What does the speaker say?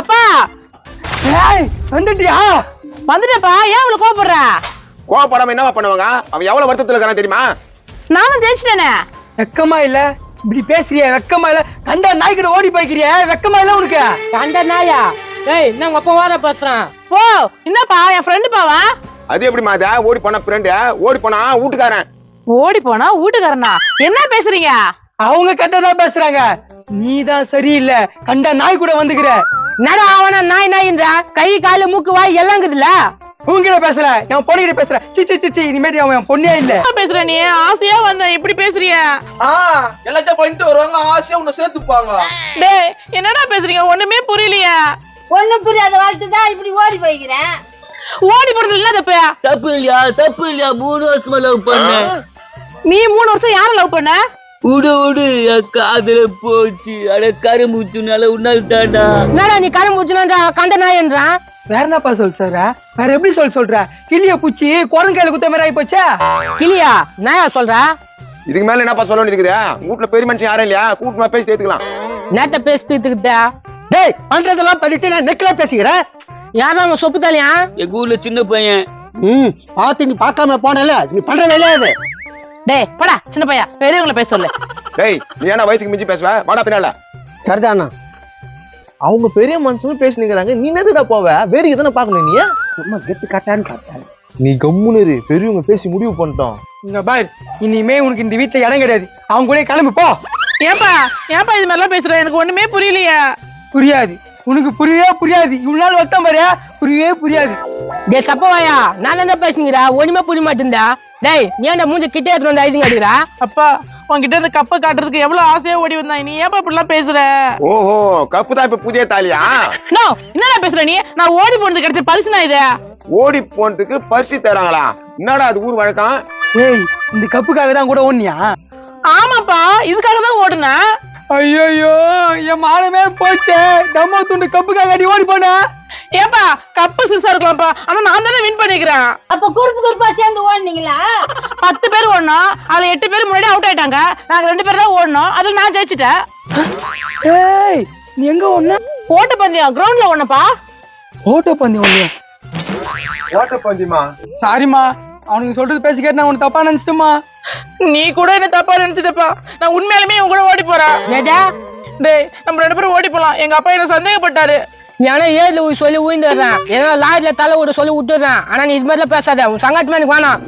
அப்பா! ஏய் வந்துட்டியா? வந்துட்டேப்பா ஏன் இவ்வளவு கோவப்படுற? கோவப்படாம என்னவா பண்ணுவாங்க? அவன் எவ்வளவு வருத்தத்துல இருக்கான தெரியுமா? நானும் ஜெயிச்சிட்டேனே. வெக்கமா இல்ல. இப்படி பேசுறிய வெக்கமா இல்ல. கண்ட நாய்க்கிட்ட ஓடி போய்க்கிறிய வெக்கமா இல்ல உனக்கு? கண்ட நாயா? ஏய் நான் உங்க அப்பா வார பேசுறேன்? ஓ என்னப்பா என் ஃப்ரெண்டு பாவா அது எப்படி மாத ஓடி போன ஃப்ரெண்டு ஓடி போனா வீட்டுக்காரன். ஓடி போனா வீட்டுக்காரனா? என்ன பேசுறீங்க? அவங்க கண்டதான் பேசுறாங்க. நீ தான் சரியில்லை. கண்ட நாய் கூட வந்துக்கிற. என்னடா அவன நாய் நாயின்றா கை காலு மூக்கு வாய் எல்லாம் இருக்குதுல்ல உங்ககிட்ட பேசல. என் பொண்ணுகிட்ட பேசுற. சி சி சி இனிமேட்டு அவன் என் பொண்ணே இல்ல. பேசுற நீ? ஆசையா வந்தேன் இப்படி பேசுறிய? ஆ எல்லாத்தையும் பண்ணிட்டு வருவாங்க. ஆசையா உன்னை சேர்த்துப்பாங்க. டேய் என்னடா பேசுறீங்க? ஒண்ணுமே புரியலையே. ஒண்ணும் புரியாத வாழ்க்கை தான் இப்படி ஓடி போய்க்கிறேன் ஓடி போறது இல்ல தப்பு. தப்பு இல்லையா? தப்பு இல்லையா? மூணு வருஷமா லவ் பண்ணேன். நீ மூணு வருஷம் யார லவ் பண்ண? விடு விடு காதுல போச்சு. அட கரும்புச்சுனால உன்னால் தாண்டா என்னடா நீ கரை முடிச்சுனா கண்ட நாயன்றான் வேற என்னப்பா சொல் சொல்ற? வேற எப்படி சொல் சொல்ற? கிளிய பூச்சி குரங்கையில குத்த மாதிரி ஆயி போச்சா கிளியா நாயா சொல்ற? இதுக்கு மேல என்னப்பா சொல்ல வேண்டியது வீட்டுல பெரிய மனுஷன் யாரும் இல்லையா? கூட்டமா பேசி சேர்த்துக்கலாம். நேத்த பேசிட்டு டேய் பண்றதெல்லாம் பண்ணிட்டு நான் நெக்ல பேசிக்கிறேன் யாரும் அவன் சொப்பு தாலியா? எங்க ஊர்ல சின்ன பையன். ம் பார்த்து நீ பார்க்காம போனல நீ பண்ற வேலையா இது? டேய் போடா சின்ன பையா பெரியவங்கள பேச சொல்லு. டேய் நீ என்ன வயசுக்கு மிஞ்சி பேசுவ? வாடா பின்னால. சரிதானா அவங்க பெரிய மனுஷனும் பேசினுக்கிறாங்க நீ என்னதுடா போவ? வேடிக்கை தானே பாக்கணும் நீ? சும்மா கெத்து காட்டான்னு பார்த்தேன். நீ கம்முன்னு இரு. பெரியவங்க பேசி முடிவு பண்ணிட்டோம். இங்க பார் இனிமே உனக்கு இந்த வீட்டுல இடம் கிடையாது. அவங்க கூட கிளம்பி போ. ஏன்பா ஏன்பா இது மாதிரிலாம் பேசுற? எனக்கு ஒண்ணுமே புரியலையே. புரியாது. உனக்கு புரியவே புரியாது. இவ்வளவு நாள் வட்டம் பாரு. புரியவே புரியாது. டே சப்பவாயா நான் என்ன பேசுங்கிறா ஒண்ணுமே புரிய மாட்டேன்டா. டேய் நீ ஏன்டா மூஞ்ச கிட்டே எடுத்து வந்து ஐதுங்க அடிக்கிறா? அப்பா உன்கிட்ட இந்த கப்பை காட்டுறதுக்கு எவ்வளவு ஆசையா ஓடி வந்தாய் நீ? ஏன்பா இப்படிலாம் பேசுற? ஓஹோ கப்பு தான் இப்ப புதிய தாலியா? நோ என்னடா பேசுற நீ? நான் ஓடி போனது கிடைச்ச பரிசுனா இது? ஓடி போனதுக்கு பரிசு தராங்களா? என்னடா அது ஊர் வழக்கம்? ஏய் இந்த கப்புக்காக தான் கூட ஓடுனியா? ஆமாப்பா இதுக்காக தான் ஓடுனேன் ஐயோ என் மானமே போச்சே. டம்மா துண்டு கப்புக்காக அடி ஓடி போன. ஏப்பா கப்பு சிறுசா இருக்கலாம்ப்பா ஆனா நான் தானே வின் பண்ணிக்கிறேன். அப்ப குறுப்பு குறுப்பா சேர்ந்து ஓடுனீங்களா? பத்து பேர் ஓடணும் அதுல எட்டு பேர் முன்னாடி அவுட் ஆயிட்டாங்க. நாங்க ரெண்டு பேர் தான் ஓடணும் அதுல நான் ஜெயிச்சிட்டேன். ஏய் நீ எங்க ஒண்ணு ஓட்ட பந்தயம் கிரவுண்ட்ல ஓடனப்பா ஓட்ட பந்தி ஒண்ணு. ஓட்ட பந்திமா சாரிம்மா அவனுக்கு சொல்றது பேசி கேட்டு நான் உனக்கு தப்பா நினைச்சிட்டுமா நீ கூட என்ன தப்பா நினைச்சிட்டப்பா. நான் உண்மையாலுமே உன் கூட ஓடி போறேன். ஏடா டேய் நம்ம ரெண்டு பேரும் ஓடி போலாம். எங்க அப்பா என்ன சந்தேகப்பட்டாரு. ஏன்னா ஏழுல சொல்லி விழுந்துடுறேன் ஏன்னா லாரில தலை விட சொல்லி விட்டுடுறேன். ஆனா நீ இது மாதிரிலாம் பேசாத. உன் சங்காட்டுமே எனக்கு வேணாம்.